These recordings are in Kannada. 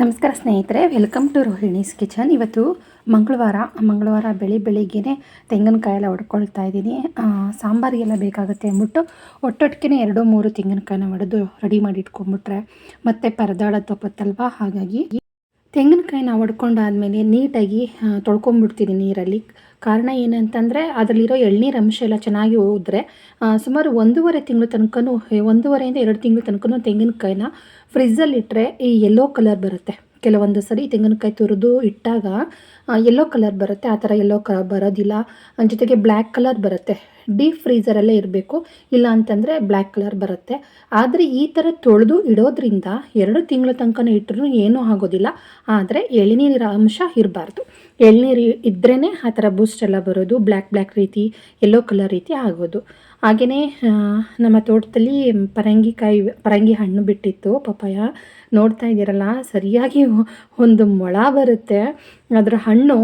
ನಮಸ್ಕಾರ ಸ್ನೇಹಿತರೆ ವೆಲ್ಕಮ್ ಟು ರೋಹಿಣೀಸ್ ಕಿಚನ್ ಇವತ್ತು ಮಂಗಳವಾರ ಮಂಗಳವಾರ ಬೆಳಿ ಬೆಳಿಗ್ಗೆನೇ ತೆಂಗಿನಕಾಯಿ ಎಲ್ಲ ಹೊಡ್ಕೊಳ್ತಾ ಇದ್ದೀನಿ ಸಾಂಬಾರಿಗೆಲ್ಲ ಬೇಕಾಗುತ್ತೆ ಅಂದ್ಬಿಟ್ಟು ಒಟ್ಟೊಟ್ಟಿಗೆ ಎರಡು, ಮೂರು ತೆಂಗಿನಕಾಯಿನ ಹೊಡೆದು ರೆಡಿ ಮಾಡಿ ಇಟ್ಕೊಂಡ್ಬಿಟ್ರೆ ಮತ್ತೆ ಪರದಾಳ ತಪ್ಪತ್ತಲ್ವಾ ಹಾಗಾಗಿ ತೆಂಗಿನಕಾಯಿನ ಹೊಡ್ಕೊಂಡಾದ್ಮೇಲೆ ನೀಟಾಗಿ ತೊಳ್ಕೊಂಬಿಡ್ತೀನಿ ನೀರಲ್ಲಿ. ಕಾರಣ ಏನಂತಂದರೆ, ಅದರಲ್ಲಿರೋ ಎಳ್ನೀರು ಅಂಶ ಎಲ್ಲ ಚೆನ್ನಾಗಿ ಹೋದ್ರೆ ಸುಮಾರು ಒಂದೂವರೆ ತಿಂಗಳು ತನಕನೂ ಒಂದೂವರೆಯಿಂದ ಎರಡು ತಿಂಗಳು ತನಕನೂ ತೆಂಗಿನಕಾಯಿನ ಫ್ರಿಜ್ಜಲ್ಲಿ ಇಟ್ಟರೆ ಈ ಯೆಲ್ಲೋ ಕಲರ್ ಬರುತ್ತೆ. ಕೆಲವೊಂದು ಸರಿ ತೆಂಗಿನಕಾಯಿ ತುರಿದು ಇಟ್ಟಾಗ ಯೆಲ್ಲೋ ಕಲರ್ ಬರುತ್ತೆ, ಆ ಥರ ಯೆಲ್ಲೋ ಕಲರ್ ಬರೋದಿಲ್ಲ. ಜೊತೆಗೆ ಬ್ಲ್ಯಾಕ್ ಕಲರ್ ಬರುತ್ತೆ. ಡೀಪ್ ಫ್ರೀಸರಲ್ಲೇ ಇರಬೇಕು, ಇಲ್ಲ ಅಂತಂದರೆ ಬ್ಲ್ಯಾಕ್ ಕಲರ್ ಬರುತ್ತೆ. ಆದರೆ ಈ ಥರ ತೊಳೆದು ಇಡೋದ್ರಿಂದ ಎರಡು ತಿಂಗಳ ತನಕ ಇಟ್ಟರೂ ಏನೂ ಆಗೋದಿಲ್ಲ. ಆದರೆ ಎಳ್ನೀರಿನ ಅಂಶ ಇರಬಾರ್ದು. ಎಳನೀರು ಇದ್ರೇ ಆ ಥರ ಬೂಸ್ಟ್ ಎಲ್ಲ ಬರೋದು, ಬ್ಲ್ಯಾಕ್ ಬ್ಲ್ಯಾಕ್ ರೀತಿ ಯೆಲ್ಲೋ ಕಲರ್ ರೀತಿ ಆಗೋದು. ಹಾಗೆಯೇ ನಮ್ಮ ತೋಟದಲ್ಲಿ ಪರಂಗಿಕಾಯಿ, ಪರಂಗಿ ಹಣ್ಣು ಬಿಟ್ಟಿತ್ತು, ಪಪ್ಪಾಯ. ನೋಡ್ತಾ ಇದ್ದೀರಲ್ಲ, ಸರಿಯಾಗಿ ಒಂದು ಮೊಳ ಬರುತ್ತೆ. ಅದರ ಹಣ್ಣು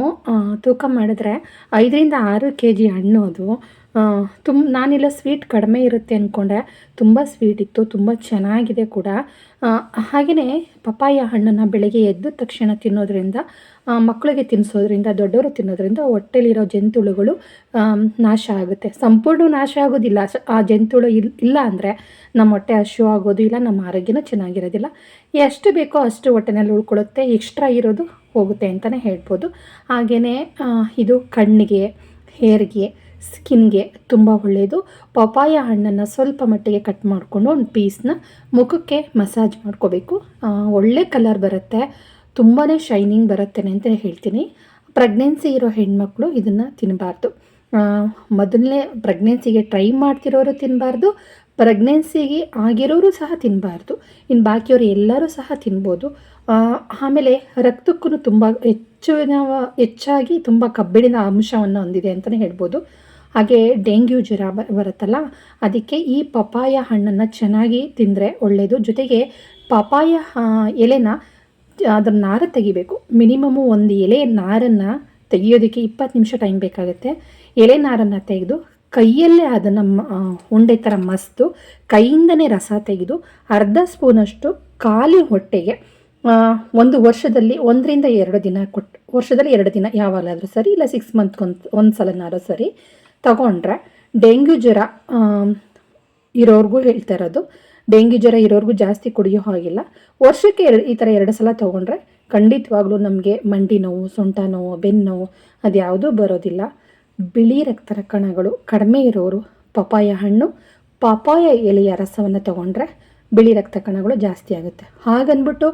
ತೂಕ ಮಾಡಿದ್ರೆ ಐದರಿಂದ ಆರು ಕೆ ಜಿ ಹಣ್ಣು ಅದು. ತುಂಬ ನಾನಿಲ್ಲ ಸ್ವೀಟ್ ಕಡಿಮೆ ಇರುತ್ತೆ ಅಂದ್ಕೊಂಡೆ ತುಂಬ ಸ್ವೀಟ್ ಇತ್ತು, ತುಂಬ ಚೆನ್ನಾಗಿದೆ ಕೂಡ. ಹಾಗೆಯೇ ಪಪ್ಪಾಯ ಹಣ್ಣನ್ನು ಬೆಳಗ್ಗೆ ಎದ್ದ ತಕ್ಷಣ ತಿನ್ನೋದ್ರಿಂದ ಮಕ್ಕಳಿಗೆ ತಿನ್ನಿಸೋದ್ರಿಂದ ದೊಡ್ಡವರು ತಿನ್ನೋದ್ರಿಂದ ಹೊಟ್ಟೆಲಿರೋ ಜಂತುಳುಗಳು ನಾಶ ಆಗುತ್ತೆ. ಸಂಪೂರ್ಣ ನಾಶ ಆಗೋದಿಲ್ಲ. ಆ ಜಂತುಳು ಇಲ್, ಇಲ್ಲ ಅಂದರೆ ನಮ್ಮ ಹೊಟ್ಟೆ ಹಶು ಆಗೋದು ಇಲ್ಲ, ನಮ್ಮ ಆರೋಗ್ಯನೂ ಚೆನ್ನಾಗಿರೋದಿಲ್ಲ. ಎಷ್ಟು ಬೇಕೋ ಅಷ್ಟು ಹೊಟ್ಟೆನಲ್ಲಿ ಉಳ್ಕೊಳ್ಳುತ್ತೆ ಎಕ್ಸ್ಟ್ರಾ ಇರೋದು ಹೋಗುತ್ತೆ ಅಂತಲೇ ಹೇಳ್ಬೋದು. ಹಾಗೆಯೇ ಇದು ಕಣ್ಣಿಗೆ, ಹೇರ್ಗೆ ಸ್ಕಿನ್ಗೆ ತುಂಬ ಒಳ್ಳೆಯದು ಪಪಾಯ ಹಣ್ಣನ್ನು ಸ್ವಲ್ಪ ಮಟ್ಟಿಗೆ ಕಟ್ ಮಾಡಿಕೊಂಡು ಒಂದು ಪೀಸ್ನ ಮುಖಕ್ಕೆ ಮಸಾಜ್ ಮಾಡ್ಕೋಬೇಕು. ಒಳ್ಳೆ ಕಲರ್ ಬರುತ್ತೆ. ತುಂಬಾ ಶೈನಿಂಗ್ ಬರುತ್ತೆ ಅಂತ ಹೇಳ್ತೀನಿ. ಪ್ರೆಗ್ನೆನ್ಸಿ ಇರೋ ಹೆಣ್ಮಕ್ಳು ಇದನ್ನು ತಿನ್ನಬಾರ್ದು ಮೊದಲನೇ ಪ್ರೆಗ್ನೆನ್ಸಿಗೆ ಟ್ರೈ ಮಾಡ್ತಿರೋರು ತಿನ್ನಬಾರ್ದು ಪ್ರೆಗ್ನೆನ್ಸಿಗೆ ಆಗಿರೋರು ಸಹ ತಿನ್ನಬಾರ್ದು ಇನ್ನು ಬಾಕಿಯವರು ಎಲ್ಲರೂ ಸಹ ತಿನ್ಬೋದು. ಆಮೇಲೆ ರಕ್ತಕ್ಕೂ ತುಂಬ ಹೆಚ್ಚಿನ, ಹೆಚ್ಚಾಗಿ ತುಂಬ ಕಬ್ಬಿಣದ ಅಂಶವನ್ನು ಹೊಂದಿದೆ ಅಂತಲೇ ಹೇಳ್ಬೋದು. ಹಾಗೆ ಡೆಂಗ್ಯೂ ಜ್ವರ ಬರುತ್ತಲ್ಲ, ಅದಕ್ಕೆ ಈ ಪಪಾಯ ಹಣ್ಣನ್ನು ಚೆನ್ನಾಗಿ ತಿಂದರೆ ಒಳ್ಳೆಯದು ಜೊತೆಗೆ ಪಪಾಯ ಎಲೆನ ಅದರ ನಾರ ತೆಗಿಬೇಕು. ಮಿನಿಮಮ್ ಒಂದು ಎಲೆ ನಾರನ್ನು ತೆಗಿಯೋದಕ್ಕೆ ಇಪ್ಪತ್ತು ನಿಮಿಷ ಟೈಮ್ ಬೇಕಾಗುತ್ತೆ. ಎಲೆ ನಾರನ್ನು ತೆಗೆದು ಕೈಯಲ್ಲೇ ಅದನ್ನು ಉಂಡೆ ಥರ ಮಸ್ತು ಕೈಯಿಂದನೇ ರಸ ತೆಗೆದು ಅರ್ಧ ಸ್ಪೂನಷ್ಟು ಖಾಲಿ ಹೊಟ್ಟೆಗೆ ಒಂದು ವರ್ಷದಲ್ಲಿ ಒಂದರಿಂದ ಎರಡು ದಿನ ಕೊಟ್ಟು ವರ್ಷದಲ್ಲಿ ಎರಡು ದಿನ ಯಾವಾಗಲಾದರೂ ಸರಿ, ಇಲ್ಲ ಸಿಕ್ಸ್ ಮಂತ್ಗೊಂದು ಒಂದು ಸಲನಾದ್ರೂ ಸರಿ ತಗೊಂಡ್ರೆ ಡೆಂಗ್ಯೂ ಜ್ವರ ಇರೋರಿಗೂ ಹೇಳ್ತಾ ಇರೋದು. ಡೆಂಗ್ಯೂ ಜ್ವರ ಇರೋರ್ಗೂ ಜಾಸ್ತಿ ಕುಡಿಯೋ ಹಾಗಿಲ್ಲ. ವರ್ಷಕ್ಕೆ ಎರಡು, ಈ ಥರ ಎರಡು ಸಲ ತೊಗೊಂಡ್ರೆ ಖಂಡಿತವಾಗ್ಲೂ ನಮಗೆ ಮಂಡಿ ನೋವು, ಸೊಂಟ ನೋವು, ಬೆನ್ನು ಅದ್ಯಾವುದೂ ಬರೋದಿಲ್ಲ. ಬಿಳಿ ರಕ್ತ ಕಣಗಳು, ಕಡಿಮೆ ಇರೋರು ಪಪಾಯ ಹಣ್ಣು ಪಪಾಯ ಎಲೆಯ ರಸವನ್ನು ತಗೊಂಡ್ರೆ ಬಿಳಿ ರಕ್ತ ಕಣಗಳು ಜಾಸ್ತಿ ಆಗುತ್ತೆ. ಹಾಗನ್ಬಿಟ್ಟು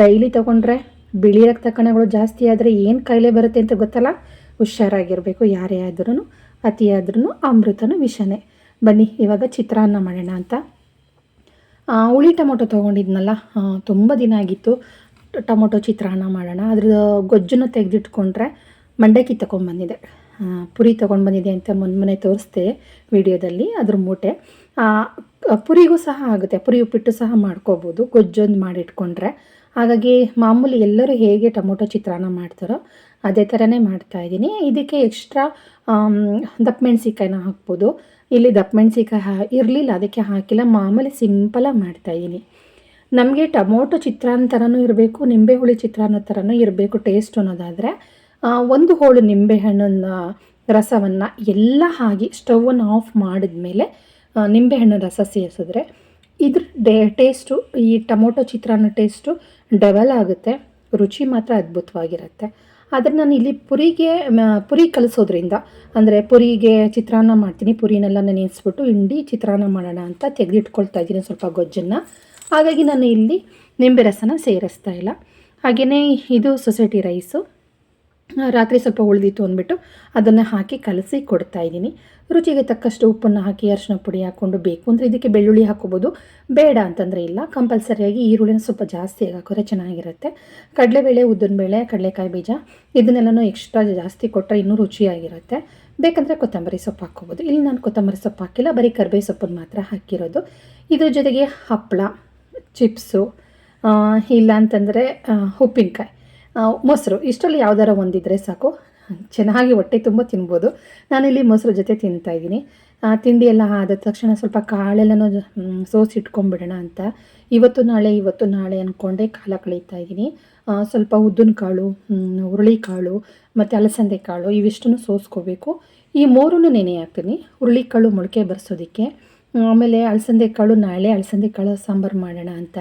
ಡೈಲಿ ತಗೊಂಡ್ರೆ ಬಿಳಿ ರಕ್ತ ಕಣಗಳು ಜಾಸ್ತಿ ಆದರೆ ಏನು ಕಾಯಿಲೆ ಬರುತ್ತೆ ಅಂತ ಗೊತ್ತಲ್ಲ? ಹುಷಾರಾಗಿರಬೇಕು ಯಾರೇ ಆದ್ರೂ ಅತಿಯಾದ್ರೂ ಅಮೃತನೂ ವಿಷನೇ. ಬನ್ನಿ ಇವಾಗ ಚಿತ್ರಾನ್ನ ಮಾಡೋಣ ಅಂತ. ಹುಳಿ ಟೊಮೊಟೊ ತೊಗೊಂಡಿದ್ನಲ್ಲ ತುಂಬ ದಿನ ಆಗಿತ್ತು ಟೊಮೊಟೊ ಚಿತ್ರಾನ್ನ ಮಾಡೋಣ. ಅದ್ರ ಗೊಜ್ಜನ್ನು ತೆಗೆದಿಟ್ಕೊಂಡ್ರೆ ಮಂಡಕ್ಕಿ ತೊಗೊಂಬಂದಿದೆ ಆ, ಪುರಿ ತೊಗೊಂಡು ಬಂದಿದೆ ಅಂತ ಮೊನ್ನೆ ತೋರಿಸ್ದೆ ವಿಡಿಯೋದಲ್ಲಿ, ಅದ್ರ ಮೂಟೆ. ಪುರಿಗೂ ಸಹ ಆಗುತ್ತೆ. ಪುರಿ ಉಪ್ಪಿಟ್ಟು ಸಹ ಮಾಡ್ಕೋಬೋದು. ಗೊಜ್ಜೊಂದು ಮಾಡಿಟ್ಕೊಂಡ್ರೆ. ಹಾಗಾಗಿ ಮಾಮೂಲಿ ಎಲ್ಲರೂ ಹೇಗೆ ಟೊಮೊಟೊ ಚಿತ್ರಾನ್ನ ಮಾಡ್ತಾರೋ ಅದೇ ಥರನೇ ಮಾಡ್ತಾ ಇದ್ದೀನಿ. ಇದಕ್ಕೆ ಎಕ್ಸ್ಟ್ರಾ ದಪ್ಪ ಮೆಣಸಿಕಾಯಿನ ಹಾಕ್ಬೋದು. ಇಲ್ಲಿ ದಪ್ಪ ಮೆಣಸಿಕಾಯಿ ಹಾ, ಇರಲಿಲ್ಲ. ಅದಕ್ಕೆ ಹಾಕಿಲ್ಲ. ಮಾಮೂಲಿ ಸಿಂಪಲಾಗಿ ಮಾಡ್ತಾಯಿದ್ದೀನಿ ನಮಗೆ ಟೊಮೊಟೊ ಚಿತ್ರಾನ್ನ ಥರನೂ ಇರಬೇಕು ನಿಂಬೆ ಹುಳಿ ಚಿತ್ರಾನ್ನ ಥರನೂ ಇರಬೇಕು ಟೇಸ್ಟ್ ಅನ್ನೋದಾದರೆ ಒಂದು ಹೋಳು ನಿಂಬೆಹಣ್ಣಿನ ರಸವನ್ನು ಎಲ್ಲ ಹಾಕಿ ಸ್ಟವನ್ನು ಆಫ್ ಮಾಡಿದ ಮೇಲೆ ನಿಂಬೆಹಣ್ಣು ರಸ ಸೇರಿಸಿದ್ರೆ ಇದ್ರ ಡೇ ಟೇಸ್ಟು, ಈ ಟೊಮೊಟೊ ಚಿತ್ರಾನ್ನ ಟೇಸ್ಟು ಡಬಲ್ ಆಗುತ್ತೆ, ರುಚಿ ಮಾತ್ರ ಅದ್ಭುತವಾಗಿರುತ್ತೆ. ಆದರೆ ನಾನು ಇಲ್ಲಿ ಪುರಿಗೆ ಪುರಿ ಕಲಿಸೋದ್ರಿಂದ, ಅಂದರೆ ಪುರಿಗೆ ಚಿತ್ರಾನ್ನ ಮಾಡ್ತೀನಿ, ಪುರಿನೆಲ್ಲ ನೆನೆಸ್ಬಿಟ್ಟು ಹಿಂಡಿ ಚಿತ್ರಾನ್ನ ಮಾಡೋಣ ಅಂತ ತೆಗೆದಿಟ್ಕೊಳ್ತಾ ಇದ್ದೀನಿ ಸ್ವಲ್ಪ ಗೊಜ್ಜನ್ನು. ಹಾಗಾಗಿ ನಾನು ಇಲ್ಲಿ ನಿಂಬೆ ರಸನ ಸೇರಿಸ್ತಾ ಇಲ್ಲ. ಹಾಗೆಯೇ ಇದು ಸೊಸೈಟಿ ರೈಸು. ರಾತ್ರಿ ಸ್ವಲ್ಪ ಉಳಿದಿತ್ತು ಅಂದ್ಬಿಟ್ಟು ಅದನ್ನು ಹಾಕಿ ಕಲಸಿ ಕೊಡ್ತಾ ಇದ್ದೀನಿ. ರುಚಿಗೆ ತಕ್ಕಷ್ಟು ಉಪ್ಪನ್ನು ಹಾಕಿ ಅರಿಶಿನ ಪುಡಿ ಹಾಕ್ಕೊಂಡು ಬೇಕು ಅಂದರೆ ಇದಕ್ಕೆ ಬೆಳ್ಳುಳ್ಳಿ ಹಾಕೋಬೋದು ಬೇಡ ಅಂತಂದರೆ ಇಲ್ಲ, ಕಂಪಲ್ಸರಿಯಾಗಿ ಈರುಳ್ಳಿನ ಸ್ವಲ್ಪ ಜಾಸ್ತಿ ಹಾಕಿದ್ರೆ ಚೆನ್ನಾಗಿರುತ್ತೆ. ಕಡಲೆಬೇಳೆ, ಉದ್ದಿನಬೇಳೆ, ಕಡಲೆಕಾಯಿ ಬೀಜ, ಇದನ್ನೆಲ್ಲನೂ ಎಕ್ಸ್ಟ್ರಾ ಜಾಸ್ತಿ ಕೊಟ್ಟರೆ ಇನ್ನೂ ರುಚಿಯಾಗಿರುತ್ತೆ. ಬೇಕಂದರೆ ಕೊತ್ತಂಬರಿ ಸೊಪ್ಪು ಹಾಕ್ಕೋಬೋದು. ಇಲ್ಲಿ ನಾನು ಕೊತ್ತಂಬರಿ ಸೊಪ್ಪು ಹಾಕಿಲ್ಲ, ಬರೀ ಕರ್ಬೇವು ಸೊಪ್ಪನ್ನು ಮಾತ್ರ ಹಾಕಿರೋದು. ಇದ್ರ ಜೊತೆಗೆ ಹಪ್ಪಳ ಚಿಪ್ಸು ಇಲ್ಲ ಅಂತಂದರೆ ಉಪ್ಪಿನಕಾಯಿ. ಮೊಸರು, ಇಷ್ಟರಲ್ಲಿ ಯಾವ್ದಾರ ಒಂದಿದ್ರೆ ಸಾಕು. ಚೆನ್ನಾಗಿ ಹೊಟ್ಟೆ ತುಂಬ ತಿನ್ಬೋದು. ನಾನಿಲ್ಲಿ ಮೊಸರು ಜೊತೆ ತಿಂತಾ ಇದ್ದೀನಿ. ತಿಂಡಿ ಎಲ್ಲ ಆದ ತಕ್ಷಣ ಸ್ವಲ್ಪ ಕಾಳೆಲ್ಲನೂ ಸೋಸಿಟ್ಕೊಂಡ್ಬಿಡೋಣ ಅಂತ. ಇವತ್ತು ನಾಳೆ ಇವತ್ತು ನಾಳೆ ಅಂದ್ಕೊಂಡೆ ಕಾಲ ಕಳೀತಾ ಇದ್ದೀನಿ. ಸ್ವಲ್ಪ ಉದ್ದಿನ ಕಾಳು ಹುರುಳಿಕಾಳು ಮತ್ತು ಅಲಸಂದೆ ಕಾಳು, ಇವಿಷ್ಟನ್ನು ಸೋಸ್ಕೋಬೇಕು. ಈ ಮೂರನ್ನು ನೆನೆ ಹಾಕ್ತೀನಿ. ಹುರುಳಿಕಾಳು ಮೊಳಕೆ ಬರ್ಸೋದಕ್ಕೆ. ಆಮೇಲೆ ಅಲಸಂದೆ ಕಾಳು ನಾಳೆ ಅಲಸಂದೆ ಕಾಳು ಸಾಂಬಾರು ಮಾಡೋಣ ಅಂತ.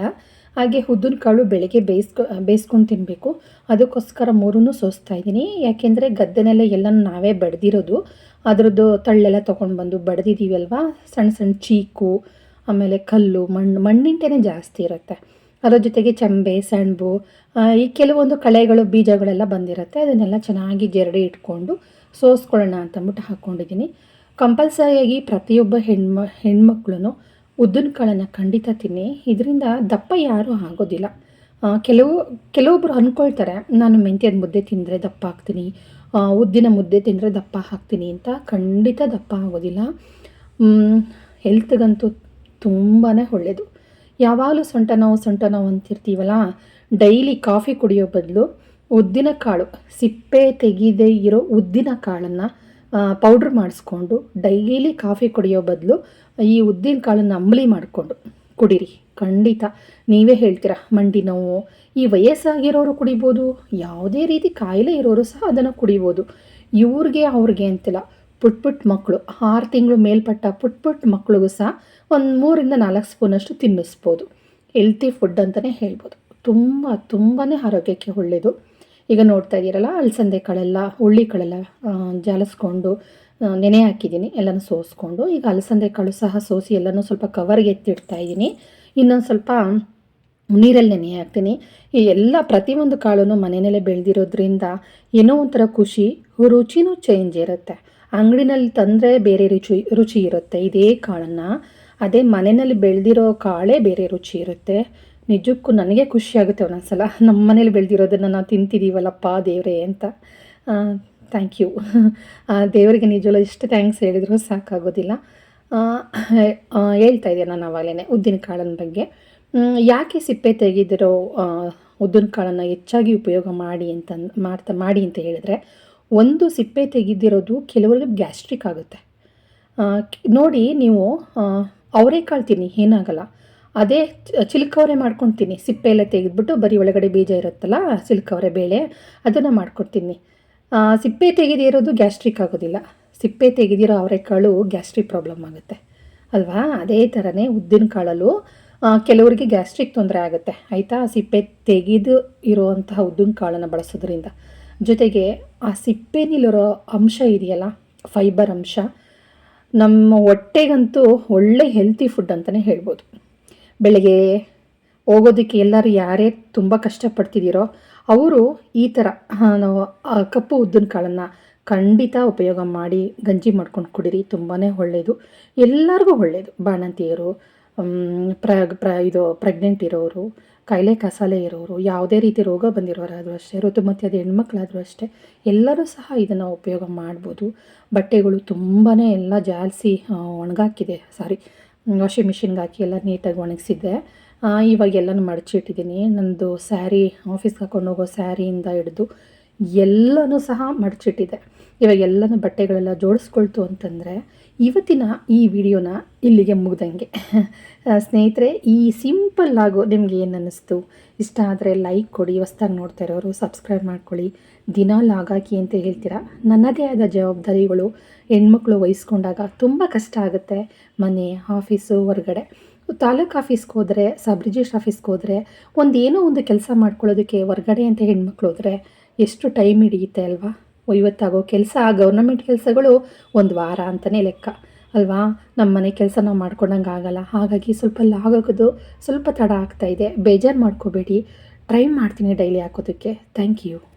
ಹಾಗೆ ಉದ್ದಿನ ಕಾಳು ಬೆಳಗ್ಗೆ ಬೇಯಿಸ್ಕೊ, ಬೇಯಿಸ್ಕೊಂಡು ತಿನ್ನಬೇಕು ಅದಕ್ಕೋಸ್ಕರ ಮೂರೂ ಸೋಸ್ತಾ ಇದ್ದೀನಿ. ಯಾಕೆಂದರೆ ಗದ್ದೆನೆಲ್ಲ ಎಲ್ಲನೂ ನಾವೇ ಬಡ್ದಿರೋದು. ಅದರದ್ದು ತಳ್ಳೆಲ್ಲ ತೊಗೊಂಡು ಬಂದು ಬಡ್ದಿದ್ದೀವಲ್ವಾ ಸಣ್ಣ ಸಣ್ಣ ಚೀಕು, ಆಮೇಲೆ ಕಲ್ಲು, ಮಣ್ಣು, ಮಣ್ಣಿಂಟೆನೇ ಜಾಸ್ತಿ ಇರುತ್ತೆ. ಅದರ ಜೊತೆಗೆ ಚಂಬೆ, ಸೆಣಬು ಈ ಕೆಲವೊಂದು ಕಳೆಗಳು, ಬೀಜಗಳೆಲ್ಲ ಬಂದಿರುತ್ತೆ. ಅದನ್ನೆಲ್ಲ ಚೆನ್ನಾಗಿ ಜರಡಿ ಇಟ್ಕೊಂಡು ಸೋಸ್ಕೊಳ್ಳೋಣ ಅಂತಂದ್ಬಿಟ್ಟು ಹಾಕ್ಕೊಂಡಿದ್ದೀನಿ. ಕಂಪಲ್ಸರಿಯಾಗಿ ಪ್ರತಿಯೊಬ್ಬ ಹೆಣ್ಮ ಹೆಣ್ಮಕ್ಳು ಉದ್ದಿನ ಕಾಳನ್ನು ಖಂಡಿತ ತಿನ್ನಿ. ಇದರಿಂದ ದಪ್ಪ ಯಾರೂ ಆಗೋದಿಲ್ಲ. ಕೆಲವು ಕೆಲವೊಬ್ಬರು ಅಂದ್ಕೊಳ್ತಾರೆ ನಾನು ಮೆಂತ್ಯದ ಮುದ್ದೆ ತಿಂದರೆ ದಪ್ಪ ಆಗ್ತೀನಿ ಉದ್ದಿನ ಮುದ್ದೆ ತಿಂದರೆ ದಪ್ಪ ಹಾಕ್ತೀನಿ ಅಂತ. ಖಂಡಿತ ದಪ್ಪ ಆಗೋದಿಲ್ಲ. ಹೆಲ್ತ್ಗಂತೂ ತುಂಬಾ ಒಳ್ಳೆಯದು ಯಾವಾಗಲೂ ಸೊಂಟ ನೋವು ಸೊಂಟ ನೋವು ಅಂತಿರ್ತೀವಲ್ಲ, ಡೈಲಿ ಕಾಫಿ ಕುಡಿಯೋ ಬದಲು ಉದ್ದಿನ ಕಾಳು ಸಿಪ್ಪೆ ತೆಗೆದೇ ಇರೋ ಉದ್ದಿನ ಕಾಳನ್ನು ಪೌಡ್ರ್ ಮಾಡಿಸ್ಕೊಂಡು ಡೈಲಿ ಕಾಫಿ ಕುಡಿಯೋ ಬದಲು ಈ ಉದ್ದಿನ ಕಾಳನ್ನು ಅಂಬಲಿ ಮಾಡಿಕೊಂಡು ಕುಡೀರಿ. ಖಂಡಿತ ನೀವೇ ಹೇಳ್ತೀರಾ, ಮಂಡಿ ನೋವು, ಈ ವಯಸ್ಸಾಗಿರೋರು ಕುಡಿಬೋದು, ಯಾವುದೇ ರೀತಿ ಕಾಯಿಲೆ ಇರೋರು ಸಹ ಅದನ್ನು ಕುಡಿಬೋದು. ಇವ್ರಿಗೆ, ಅವ್ರಿಗೆ ಅಂತಿಲ್ಲ, ಪುಟ್ ಪುಟ್ ಮಕ್ಕಳು ಆರು ತಿಂಗಳು ಮೇಲ್ಪಟ್ಟ ಪುಟ್ ಪುಟ್ ಮಕ್ಕಳಿಗೂ ಸಹ ಒಂದು ಮೂರಿಂದ ನಾಲ್ಕು ಸ್ಪೂನಷ್ಟು ತಿನ್ನಿಸ್ಬೋದು. ಹೆಲ್ತಿ ಫುಡ್ ಅಂತಲೇ ಹೇಳ್ಬೋದು. ತುಂಬ ತುಂಬಾ ಆರೋಗ್ಯಕ್ಕೆ ಒಳ್ಳೆಯದು ಈಗ ನೋಡ್ತಾ ಇದ್ದೀರಲ್ಲ ಅಲಸಂದೆ ಕಾಳೆಲ್ಲ ಹುಳ್ಳಿ ಕಾಳೆಲ್ಲ ಜಾಲಿಸ್ಕೊಂಡು ನೆನೆ ಹಾಕಿದ್ದೀನಿ, ಎಲ್ಲನೂ ಸೋಸ್ಕೊಂಡು. ಈಗ ಅಲಸಂದೆ ಕಾಳು ಸಹ ಸೋಸಿ ಎಲ್ಲನೂ ಸ್ವಲ್ಪ ಕವರ್ಗೆ ಎತ್ತಿಡ್ತಾ ಇದ್ದೀನಿ ಇನ್ನೊಂದು ಸ್ವಲ್ಪ ನೀರಲ್ಲಿ ನೆನೆ ಹಾಕ್ತೀನಿ. ಈ ಎಲ್ಲ ಪ್ರತಿಯೊಂದು ಕಾಳು ಮನೆಯಲ್ಲೇ ಬೆಳೆದಿರೋದ್ರಿಂದ ಏನೋ ಒಂಥರ ಖುಷಿ, ರುಚಿನೂ ಚೇಂಜ್ ಇರುತ್ತೆ. ಅಂಗಡಿನಲ್ಲಿ ತಂದರೆ ಬೇರೆ ರುಚಿ ರುಚಿ ಇರುತ್ತೆ ಇದೇ ಕಾಳನ್ನು. ಅದೇ ಮನೆಯಲ್ಲಿ ಬೆಳೆದಿರೋ ಕಾಳೇ ಬೇರೆ ರುಚಿ ಇರುತ್ತೆ. ನಿಜಕ್ಕೂ ನನಗೆ ಖುಷಿ ಆಗುತ್ತೆ ಒಂದೊಂದ್ಸಲ. ನಮ್ಮ ಮನೇಲಿ ಬೆಳೆದಿರೋದನ್ನು ನಾವು ತಿಂತಿದ್ದೀವಲ್ಲಪ್ಪ ದೇವರೇ ಅಂತ. ಥ್ಯಾಂಕ್ ಯು ದೇವರಿಗೆ ನಿಜವಲ್ಲ ಎಷ್ಟು ಥ್ಯಾಂಕ್ಸ್ ಹೇಳಿದರೂ ಸಾಕಾಗೋದಿಲ್ಲ. ಹೇಳ್ತಾ ಇದ್ದೆ ನಾನು ಅವಾಗಲೇ ಉದ್ದಿನ ಕಾಳಿನ ಬಗ್ಗೆ. ಯಾಕೆ ಸಿಪ್ಪೆ ತೆಗೆದಿರೋ ಉದ್ದಿನ ಕಾಳನ್ನು ಹೆಚ್ಚಾಗಿ ಉಪಯೋಗ ಮಾಡಿ ಅಂತ, ಮಾಡ್ತಾ, ಮಾಡಿ ಅಂತ ಹೇಳಿದ್ರೆ ಒಂದು ಸಿಪ್ಪೆ ತೆಗೆದಿರೋದು ಕೆಲವರಿಗೆ ಗ್ಯಾಸ್ಟ್ರಿಕ್ ಆಗುತ್ತೆ. ನೋಡಿ ನೀವು ಅವರೆಕಾಳು ತಿನ್ನಿ ಏನಾಗಲ್ಲ. ಅದೇ ಚಿಲ್ಕವರೆ ಮಾಡ್ಕೊಳ್ತೀನಿ ಸಿಪ್ಪೆ ಎಲ್ಲ ತೆಗೆದ್ಬಿಟ್ಟು ಬರೀ ಒಳಗಡೆ ಬೀಜ ಇರುತ್ತಲ್ಲ ಸಿಲ್ಕವರೆ ಬೇಳೆ ಅದನ್ನು ಮಾಡ್ಕೊಡ್ತೀನಿ. ಸಿಪ್ಪೆ ತೆಗೆದಿರೋದು ಗ್ಯಾಸ್ಟ್ರಿಕ್ ಆಗೋದಿಲ್ಲ. ಸಿಪ್ಪೆ ತೆಗೆದಿರೋ ಅವರೆಕಾಳು ಗ್ಯಾಸ್ಟ್ರಿಕ್ ಪ್ರಾಬ್ಲಮ್ ಆಗುತ್ತೆ. ಅಲ್ವಾ? ಅದೇ ಥರನೇ ಉದ್ದಿನ ಕಾಳಲ್ಲೂ ಕೆಲವರಿಗೆ ಗ್ಯಾಸ್ಟ್ರಿಕ್ ತೊಂದರೆ ಆಗುತ್ತೆ. ಆಯಿತಾ? ಸಿಪ್ಪೆ ತೆಗೆದು ಇರುವಂತಹ ಉದ್ದಿನ ಕಾಳನ್ನು ಬಳಸೋದ್ರಿಂದ. ಜೊತೆಗೆ ಆ ಸಿಪ್ಪೆನಲ್ಲಿರೋ ಅಂಶ ಇದೆಯಲ್ಲ, ಫೈಬರ್ ಅಂಶ, ನಮ್ಮ ಹೊಟ್ಟೆಗಂತೂ ಒಳ್ಳೆ ಹೆಲ್ತಿ ಫುಡ್ ಅಂತಲೇ ಹೇಳ್ಬೋದು. ಬೆಳಗ್ಗೆ ಹೋಗೋದಕ್ಕೆ ಎಲ್ಲರೂ ಯಾರೇ ತುಂಬ ಕಷ್ಟಪಡ್ತಿದ್ದೀರೋ ಅವರು ಈ ಥರ ನಾವು ಕಪ್ಪು ಉದ್ದಿನ ಕಾಳನ್ನು ಖಂಡಿತ ಉಪಯೋಗ ಮಾಡಿ ಗಂಜಿ ಮಾಡ್ಕೊಂಡು ಕುಡೀರಿ ತುಂಬಾ ಒಳ್ಳೆಯದು ಎಲ್ಲರಿಗೂ ಒಳ್ಳೆಯದು ಬಾಣಂತಿಯರು ಪ್ರ ಪ್ರ, ಇದು ಪ್ರೆಗ್ನೆಂಟ್ ಇರೋರು, ಕಾಯಿಲೆ ಕಸಾಲೆ ಇರೋರು, ಯಾವುದೇ ರೀತಿ ರೋಗ ಬಂದಿರೋರಾದರೂ ಅಷ್ಟೇ, ಋತುಮತಿಯಾದ ಹೆಣ್ಮಕ್ಳಾದರೂ ಅಷ್ಟೇ, ಎಲ್ಲರೂ ಸಹ ಇದನ್ನು ಉಪಯೋಗ ಮಾಡ್ಬೋದು. ಬಟ್ಟೆಗಳು ತುಂಬಾ ಎಲ್ಲ ಜಾಲಿಸಿ ಒಣಗಾಕಿದೆ, ಸಾರಿ ವಾಷಿಂಗ್ ಮಿಷಿನ್ಗೆ ಹಾಕಿ ಎಲ್ಲ ನೀಟಾಗಿ ಒಣಗಿಸಿದ್ದೆ. ಇವಾಗೆಲ್ಲನೂ ಮಡಚಿಟ್ಟಿದ್ದೀನಿ ನನ್ನದು ಸ್ಯಾರಿ ಆಫೀಸ್ಗೆ ಹಾಕೊಂಡು ಹೋಗೋ ಸ್ಯಾರಿಯಿಂದ ಹಿಡಿದು ಎಲ್ಲನೂ ಸಹ ಮಡಚಿಟ್ಟಿದೆ. ಇವಾಗ ಎಲ್ಲನೂ ಬಟ್ಟೆಗಳೆಲ್ಲ ಜೋಡಿಸ್ಕೊಳ್ತು ಅಂತಂದರೆ ಇವತ್ತಿನ ಈ ವಿಡಿಯೋನ ಇಲ್ಲಿಗೆ ಮುಗ್ದಂಗೆ. ಸ್ನೇಹಿತರೆ, ಈ ಸಿಂಪಲ್ ಆಗೋ ನಿಮಗೆ ಏನು ಅನ್ನಿಸ್ತು ಇಷ್ಟ ಆದರೆ ಲೈಕ್ ಕೊಡಿ, ಹೊಸ್ದಾಗಿ ನೋಡ್ತಾ ಇರೋರು ಸಬ್ಸ್ಕ್ರೈಬ್ ಮಾಡ್ಕೊಳ್ಳಿ. ದಿನ ಲಾಗಾಕಿ ಅಂತ ಹೇಳ್ತೀರಾ? ನನ್ನದೇ ಆದ ಜವಾಬ್ದಾರಿಗಳು ಹೆಣ್ಮಕ್ಳು ವಹಿಸ್ಕೊಂಡಾಗ ತುಂಬ ಕಷ್ಟ ಆಗುತ್ತೆ. ಮನೆ, ಆಫೀಸು, ಹೊರಗಡೆ. ತಾಲೂಕು ಆಫೀಸ್ಗೆ ಹೋದರೆ, ಸಬ್ ರಿಜಿಸ್ಟ್ರ್ ಆಫೀಸ್ಗೆ ಹೋದರೆ ಒಂದು ಏನೋ ಒಂದು ಕೆಲಸ ಮಾಡ್ಕೊಳ್ಳೋದಕ್ಕೆ ಹೊರಗಡೆ ಅಂತ ಹೆಣ್ಮಕ್ಳು ಹೋದರೆ ಎಷ್ಟು ಟೈಮ್ ಹಿಡಿಯುತ್ತೆ ಅಲ್ವಾ? ಇವತ್ತಾಗೋ ಕೆಲಸ ಗೌರ್ನಮೆಂಟ್ ಕೆಲಸಗಳು ಒಂದು ವಾರ ಅಂತಲೇ ಲೆಕ್ಕ. ಅಲ್ವಾ? ನಮ್ಮ ಮನೆ ಕೆಲಸ ನಾವು ಮಾಡ್ಕೊಂಡಂಗೆ ಆಗಲ್ಲ. ಹಾಗಾಗಿ ಸ್ವಲ್ಪ ಲಾಗೋದು ಸ್ವಲ್ಪ ತಡ ಆಗ್ತಾ ಇದೆ. ಬೇಜಾರು ಮಾಡ್ಕೋಬೇಡಿ. ಟ್ರೈ ಮಾಡ್ತೀನಿ ಡೈಲಿ ಹಾಕೋದಕ್ಕೆ. Thank you